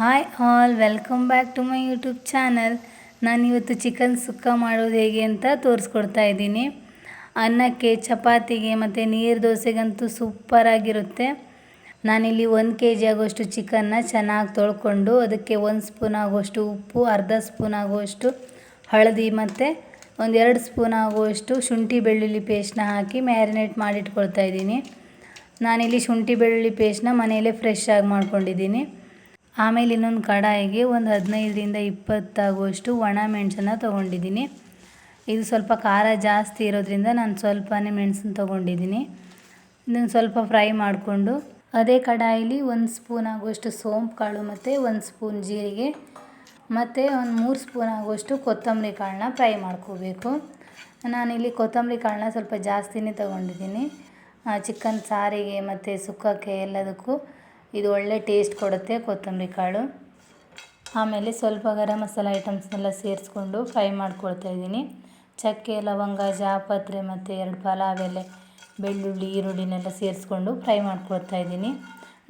Hi all welcome back to my YouTube channel ನಾನು ಇವತ್ತು chicken sukka ಮಾಡೋದು ಹೇಗೆ ಅಂತ ತೋರಿಸ್ಕೊಡ್ತಾ ಇದ್ದೀನಿ. ಅನ್ನಕ್ಕೆ, ಚಪಾತಿಗೆ ಮತ್ತು ನೀರು ದೋಸೆಗಂತೂ ಸೂಪರಾಗಿರುತ್ತೆ ನಾನಿಲ್ಲಿ ಒಂದು ಕೆ ಜಿ ಆಗುವಷ್ಟು ಚಿಕನ್ನ ಚೆನ್ನಾಗಿ ತೊಳ್ಕೊಂಡು ಅದಕ್ಕೆ ಒಂದು ಸ್ಪೂನ್ ಆಗುವಷ್ಟು ಉಪ್ಪು, ಅರ್ಧ ಸ್ಪೂನ್ ಆಗುವಷ್ಟು ಹಳದಿ ಮತ್ತು ಒಂದೆರಡು ಸ್ಪೂನ್ ಆಗುವಷ್ಟು ಶುಂಠಿ ಬೆಳ್ಳುಳ್ಳಿ ಪೇಸ್ಟ್ನ ಹಾಕಿ ಮ್ಯಾರಿನೇಟ್ ಮಾಡಿಟ್ಕೊಳ್ತಾ ಇದ್ದೀನಿ. ನಾನಿಲ್ಲಿ ಶುಂಠಿ ಬೆಳ್ಳುಳ್ಳಿ ಪೇಸ್ಟ್ನ ಮನೆಯಲ್ಲೇ ಫ್ರೆಶ್ ಆಗಿ ಮಾಡ್ಕೊಂಡಿದ್ದೀನಿ. ಆಮೇಲೆ ಇನ್ನೊಂದು ಕಡಾಯಿಗೆ ಒಂದು ಹದಿನೈದರಿಂದ ಇಪ್ಪತ್ತಾಗುವಷ್ಟು ಒಣ ಮೆಣಸನ್ನು ತೊಗೊಂಡಿದ್ದೀನಿ. ಇದು ಸ್ವಲ್ಪ ಖಾರ ಜಾಸ್ತಿ ಇರೋದ್ರಿಂದ ನಾನು ಸ್ವಲ್ಪನೇ ಮೆಣಸನ್ನು ತೊಗೊಂಡಿದ್ದೀನಿ. ಇದನ್ನು ಸ್ವಲ್ಪ ಫ್ರೈ ಮಾಡಿಕೊಂಡು ಅದೇ ಕಡಾಯಿಲಿ ಒಂದು ಸ್ಪೂನ್ ಆಗುವಷ್ಟು ಸೋಂಪು ಕಾಳು ಮತ್ತು ಒಂದು ಸ್ಪೂನ್ ಜೀರಿಗೆ ಮತ್ತು ಒಂದು ಮೂರು ಸ್ಪೂನ್ ಆಗುವಷ್ಟು ಕೊತ್ತಂಬರಿ ಕಾಳನ್ನ ಫ್ರೈ ಮಾಡ್ಕೋಬೇಕು. ನಾನಿಲ್ಲಿ ಕೊತ್ತಂಬರಿ ಕಾಳನ್ನ ಸ್ವಲ್ಪ ಜಾಸ್ತಿನೇ ತೊಗೊಂಡಿದ್ದೀನಿ. ಚಿಕನ್ ಸಾರಿಗೆ ಮತ್ತು ಸುಕ್ಕಕ್ಕೆ ಎಲ್ಲದಕ್ಕೂ ಇದು ಒಳ್ಳೆ ಟೇಸ್ಟ್ ಕೊಡುತ್ತೆ ಕೊತ್ತಂಬರಿ ಕಾಳು. ಆಮೇಲೆ ಸ್ವಲ್ಪ ಗರಂ ಮಸಾಲ ಐಟಮ್ಸ್ನೆಲ್ಲ ಸೇರಿಸ್ಕೊಂಡು ಫ್ರೈ ಮಾಡ್ಕೊಳ್ತಾ ಇದ್ದೀನಿ. ಚಕ್ಕೆ, ಲವಂಗ, ಜಾಪತ್ರೆ ಮತ್ತು ಎರಡು ಪಲಾವ್ ಎಲೆ ಬೆಳ್ಳುಳ್ಳಿ, ಈರುಳ್ಳಿನೆಲ್ಲ ಸೇರಿಸ್ಕೊಂಡು ಫ್ರೈ ಮಾಡ್ಕೊಳ್ತಾ ಇದ್ದೀನಿ.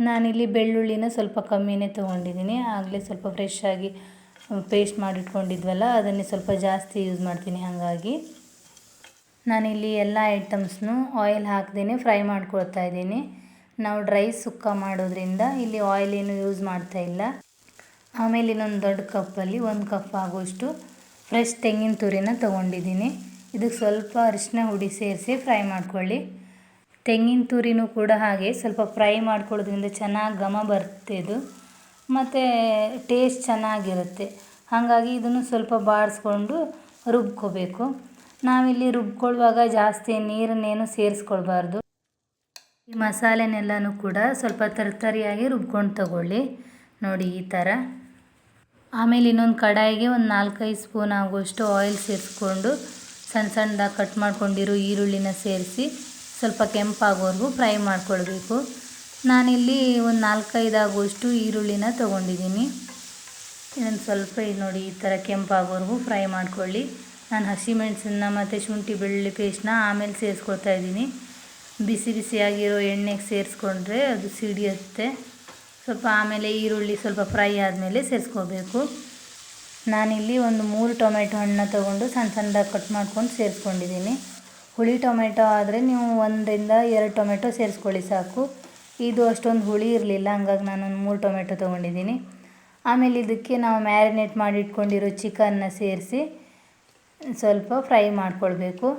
ನಾನಿಲ್ಲಿ ಬೆಳ್ಳುಳ್ಳಿನ ಸ್ವಲ್ಪ ಕಮ್ಮಿನೇ ತೊಗೊಂಡಿದ್ದೀನಿ. ಆಗಲೇ ಸ್ವಲ್ಪ ಫ್ರೆಶ್ ಆಗಿ ಪೇಸ್ಟ್ ಮಾಡಿಟ್ಕೊಂಡಿದ್ವಲ್ಲ, ಅದನ್ನೇ ಸ್ವಲ್ಪ ಜಾಸ್ತಿ ಯೂಸ್ ಮಾಡ್ತೀನಿ ಹಾಗಾಗಿ. ನಾನಿಲ್ಲಿ ಎಲ್ಲ ಐಟಮ್ಸ್ನು ಆಯಿಲ್ ಹಾಕ್ದೇ ಫ್ರೈ ಮಾಡ್ಕೊಳ್ತಾ ಇದ್ದೀನಿ. ನಾವು ಡ್ರೈ ಸುಕ್ಕ ಮಾಡೋದ್ರಿಂದ ಇಲ್ಲಿ ಆಯಿಲ್ ಏನು ಯೂಸ್ ಮಾಡ್ತಾ ಇಲ್ಲ. ಆಮೇಲೆ ಇನ್ನೊಂದು ದೊಡ್ಡ ಕಪ್ಪಲ್ಲಿ ಒಂದು ಕಪ್ ಆಗುವಷ್ಟು ಫ್ರೆಶ್ ತೆಂಗಿನ ತುರಿನ ತೊಗೊಂಡಿದ್ದೀನಿ. ಇದಕ್ಕೆ ಸ್ವಲ್ಪ ಅರಿಶಿನ ಹುಡಿ ಸೇರಿಸಿ ಫ್ರೈ ಮಾಡ್ಕೊಳ್ಳಿ. ತೆಂಗಿನ ತುರಿನೂ ಕೂಡ ಹಾಗೆ ಸ್ವಲ್ಪ ಫ್ರೈ ಮಾಡ್ಕೊಳ್ಳೋದ್ರಿಂದ ಚೆನ್ನಾಗಿ ಘಮ ಬರುತ್ತೆ ಇದು. ಮತ್ತು ಟೇಸ್ಟ್ ಚೆನ್ನಾಗಿರುತ್ತೆ. ಹಾಗಾಗಿ ಇದನ್ನು ಸ್ವಲ್ಪ ಬಾಡಿಸ್ಕೊಂಡು ರುಬ್ಕೋಬೇಕು. ನಾವಿಲ್ಲಿ ರುಬ್ಕೊಳ್ಳುವಾಗ ಜಾಸ್ತಿ ನೀರನ್ನೇನು ಸೇರಿಸ್ಕೊಳ್ಬಾರ್ದು. ಈ ಮಸಾಲೆನೆಲ್ಲನೂ ಕೂಡ ಸ್ವಲ್ಪ ತರ್ತರಿಯಾಗಿ ರುಬ್ಕೊಂಡು ತಗೊಳ್ಳಿ. ನೋಡಿ ಈ ಥರ ಆಮೇಲೆ ಇನ್ನೊಂದು ಕಡಾಯಿಗೆ ಒಂದು ನಾಲ್ಕೈದು ಸ್ಪೂನ್ ಆಗುವಷ್ಟು ಆಯಿಲ್ ಸೇರಿಸ್ಕೊಂಡು ಸಣ್ಣ ಸಣ್ಣದಾಗಿ ಕಟ್ ಮಾಡ್ಕೊಂಡಿರೋ ಈರುಳ್ಳಿನ ಸೇರಿಸಿ ಸ್ವಲ್ಪ ಕೆಂಪಾಗೋವರೆಗೂ ಫ್ರೈ ಮಾಡ್ಕೊಳ್ಬೇಕು. ನಾನಿಲ್ಲಿ ಒಂದು ನಾಲ್ಕೈದು ಆಗುವಷ್ಟು ಈರುಳ್ಳಿನ ತೊಗೊಂಡಿದ್ದೀನಿ. ಇನ್ನೊಂದು ಸ್ವಲ್ಪ ಇದು ನೋಡಿ ಈ ಥರ ಕೆಂಪಾಗೋವರೆಗೂ ಫ್ರೈ ಮಾಡ್ಕೊಳ್ಳಿ. ನಾನು ಹಸಿಮೆಣಸನ್ನ ಮತ್ತು ಶುಂಠಿ ಬೆಳ್ಳುಳ್ಳಿ ಪೇಸ್ಟ್ನ ಆಮೇಲೆ ಸೇರಿಸ್ಕೊಳ್ತಾ ಇದ್ದೀನಿ. ಬಿಸಿ ಬಿಸಿಯಾಗಿರೋ ಎಣ್ಣೆಗೆ ಸೇರಿಸ್ಕೊಂಡ್ರೆ ಅದು ಸಿಡಿಯುತ್ತೆ. ಸ್ವಲ್ಪ ಆಮೇಲೆ ಈರುಳ್ಳಿ ಸ್ವಲ್ಪ ಫ್ರೈ ಆದಮೇಲೆ ಸೇರಿಸ್ಕೋಬೇಕು. ನಾನಿಲ್ಲಿ ಒಂದು ಮೂರು ಟೊಮೆಟೊ ಹಣ್ಣನ್ನ ತೊಗೊಂಡು ಸಣ್ಣ ಸಣ್ಣದಾಗಿ ಕಟ್ ಮಾಡ್ಕೊಂಡು ಸೇರಿಸ್ಕೊಂಡಿದ್ದೀನಿ. ಹುಳಿ ಟೊಮೆಟೊ ಆದರೆ ನೀವು ಒಂದರಿಂದ ಎರಡು ಟೊಮೆಟೊ ಸೇರಿಸ್ಕೊಳ್ಳಿ ಸಾಕು. ಇದು ಅಷ್ಟೊಂದು ಹುಳಿ ಇರಲಿಲ್ಲ, ಹಂಗಾಗಿ ನಾನೊಂದು ಮೂರು ಟೊಮೆಟೊ ತೊಗೊಂಡಿದ್ದೀನಿ. ಆಮೇಲೆ ಇದಕ್ಕೆ ನಾವು ಮ್ಯಾರಿನೇಟ್ ಮಾಡಿಟ್ಕೊಂಡಿರೋ ಚಿಕನ್ನ ಸೇರಿಸಿ ಸ್ವಲ್ಪ ಫ್ರೈ ಮಾಡ್ಕೊಳ್ಬೇಕು.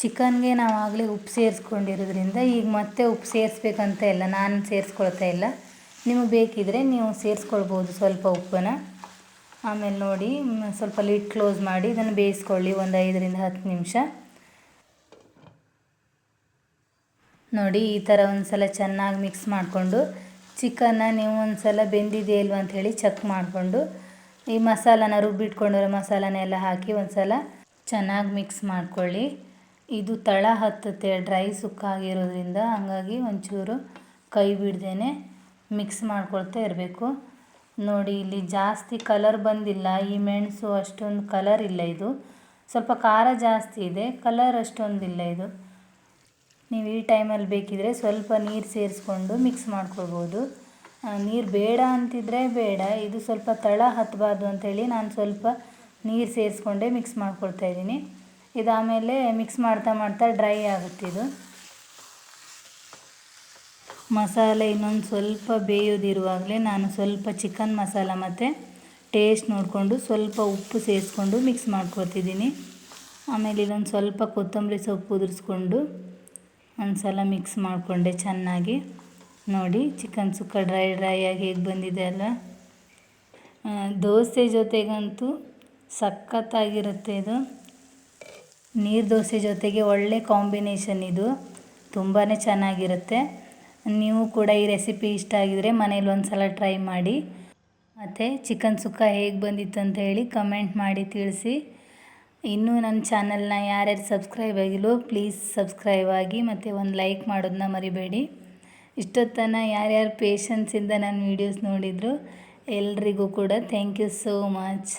ಚಿಕನ್ಗೆ ನಾವು ಆಗಲೇ ಉಪ್ಪು ಸೇರಿಸ್ಕೊಂಡಿರೋದ್ರಿಂದ ಈಗ ಮತ್ತೆ ಉಪ್ಪು ಸೇರಿಸ್ಬೇಕಂತ ಇಲ್ಲ, ನಾನು ಸೇರಿಸ್ಕೊಳ್ತಾ ಇಲ್ಲ. ನಿಮಗೆ ಬೇಕಿದ್ದರೆ ನೀವು ಸೇರಿಸ್ಕೊಳ್ಬೋದು ಸ್ವಲ್ಪ ಉಪ್ಪನ್ನು. ಆಮೇಲೆ ನೋಡಿ ಸ್ವಲ್ಪ ಲಿಡ್ ಕ್ಲೋಸ್ ಮಾಡಿ ಇದನ್ನು ಬೇಯಿಸ್ಕೊಳ್ಳಿ ಒಂದು ಐದರಿಂದ ಹತ್ತು ನಿಮಿಷ. ನೋಡಿ, ಈ ಥರ ಒಂದು ಸಲ ಚೆನ್ನಾಗಿ ಮಿಕ್ಸ್ ಮಾಡಿಕೊಂಡು ಚಿಕನ್ನ ನೀವು ಒಂದು ಸಲ ಬೆಂದಿದೆಯಾ ಇಲ್ವ ಅಂಥೇಳಿ ಚೆಕ್ ಮಾಡಿಕೊಂಡು ಈ ಮಸಾಲನ ರುಬ್ಬಿಟ್ಕೊಂಡಿರೋ ಮಸಾಲನೆಲ್ಲ ಹಾಕಿ ಒಂದು ಸಲ ಚೆನ್ನಾಗಿ ಮಿಕ್ಸ್ ಮಾಡ್ಕೊಳ್ಳಿ. ಇದು ತಳ ಹತ್ತುತ್ತೆ ಡ್ರೈ ಸುಕ್ಕಾಗಿರೋದ್ರಿಂದ ಹಂಗಾಗಿ ಒಂಚೂರು ಕೈ ಬಿಡ್ದೇ ಮಿಕ್ಸ್ ಮಾಡ್ಕೊಳ್ತಾ ಇರಬೇಕು. ನೋಡಿ, ಇಲ್ಲಿ ಜಾಸ್ತಿ ಕಲರ್ ಬಂದಿಲ್ಲ. ಈ ಮೆಣಸು ಅಷ್ಟೊಂದು ಕಲರ್ ಇಲ್ಲ ಇದು. ಸ್ವಲ್ಪ ಖಾರ ಜಾಸ್ತಿ ಇದೆ. ಕಲರ್ ಅಷ್ಟೊಂದಿಲ್ಲ ಇದು. ನೀವು ಈ ಟೈಮಲ್ಲಿ ಬೇಕಿದ್ರೆ ಸ್ವಲ್ಪ ನೀರು ಸೇರಿಸ್ಕೊಂಡು ಮಿಕ್ಸ್ ಮಾಡ್ಕೊಳ್ಬೋದು. ನೀರು ಬೇಡ ಅಂತಿದ್ರೆ ಬೇಡ. ಇದು ಸ್ವಲ್ಪ ತಳ ಹತ್ತಬಾರ್ದು ಅಂಥೇಳಿ ನಾನು ಸ್ವಲ್ಪ ನೀರು ಸೇರಿಸ್ಕೊಂಡೇ ಮಿಕ್ಸ್ ಮಾಡ್ಕೊಳ್ತಾ ಇದ್ದೀನಿ. ಇದಾದಮೇಲೆ ಮಿಕ್ಸ್ ಮಾಡ್ತಾ ಮಾಡ್ತಾ ಡ್ರೈ ಆಗುತ್ತೆ ಇದು. ಮಸಾಲೆ ಇನ್ನೊಂದು ಸ್ವಲ್ಪ ಬೇಯೋದಿರುವಾಗಲೇ ನಾನು ಸ್ವಲ್ಪ ಚಿಕನ್ ಮಸಾಲ ಮತ್ತು ಟೇಸ್ಟ್ ನೋಡಿಕೊಂಡು ಸ್ವಲ್ಪ ಉಪ್ಪು ಸೇರಿಸ್ಕೊಂಡು ಮಿಕ್ಸ್ ಮಾಡ್ಕೊತಿದ್ದೀನಿ ಆಮೇಲೆ ಇದೊಂದು ಸ್ವಲ್ಪ ಕೊತ್ತಂಬರಿ ಸೊಪ್ಪು ಉದುರಿಸ್ಕೊಂಡು ಒಂದು ಸಲ ಮಿಕ್ಸ್ ಮಾಡಿಕೊಂಡೆ ಚೆನ್ನಾಗಿ. ನೋಡಿ ಚಿಕನ್ ಸುಕ್ಕ ಡ್ರೈ ಡ್ರೈ ಆಗಿ ಹೇಗೆ ಬಂದಿದೆ ಅಲ್ಲ. ದೋಸೆ ಜೊತೆಗಂತೂ ಸಖತ್ತಾಗಿರುತ್ತೆ ಇದು. ನೀರು ದೋಸೆ ಜೊತೆಗೆ ಒಳ್ಳೆ ಕಾಂಬಿನೇಷನ್ ಇದು. ತುಂಬಾ ಚೆನ್ನಾಗಿರುತ್ತೆ. ನೀವು ಕೂಡ ಈ ರೆಸಿಪಿ ಇಷ್ಟ ಆಗಿದರೆ ಮನೇಲಿ ಒಂದು ಸಲ ಟ್ರೈ ಮಾಡಿ. ಮತ್ತು ಚಿಕನ್ ಸುಕ್ಕ ಹೇಗೆ ಬಂದಿತ್ತು ಅಂತ ಹೇಳಿ ಕಮೆಂಟ್ ಮಾಡಿ ತಿಳಿಸಿ. ಇನ್ನೂ ನನ್ನ ಚಾನಲ್ನ ಯಾರ್ಯಾರು ಸಬ್ಸ್ಕ್ರೈಬ್ ಆಗಿಲ್ಲೋ ಪ್ಲೀಸ್ ಸಬ್ಸ್ಕ್ರೈಬ್ ಆಗಿ ಮತ್ತು ಒಂದು ಲೈಕ್ ಮಾಡೋದನ್ನ ಮರಿಬೇಡಿ. ಇಷ್ಟೊತ್ತನ ಯಾರ್ಯಾರು ಪೇಷನ್ಸಿಂದ ನನ್ನ ವೀಡಿಯೋಸ್ ನೋಡಿದರು ಎಲ್ರಿಗೂ ಕೂಡ ಥ್ಯಾಂಕ್ ಯು ಸೋ ಮಚ್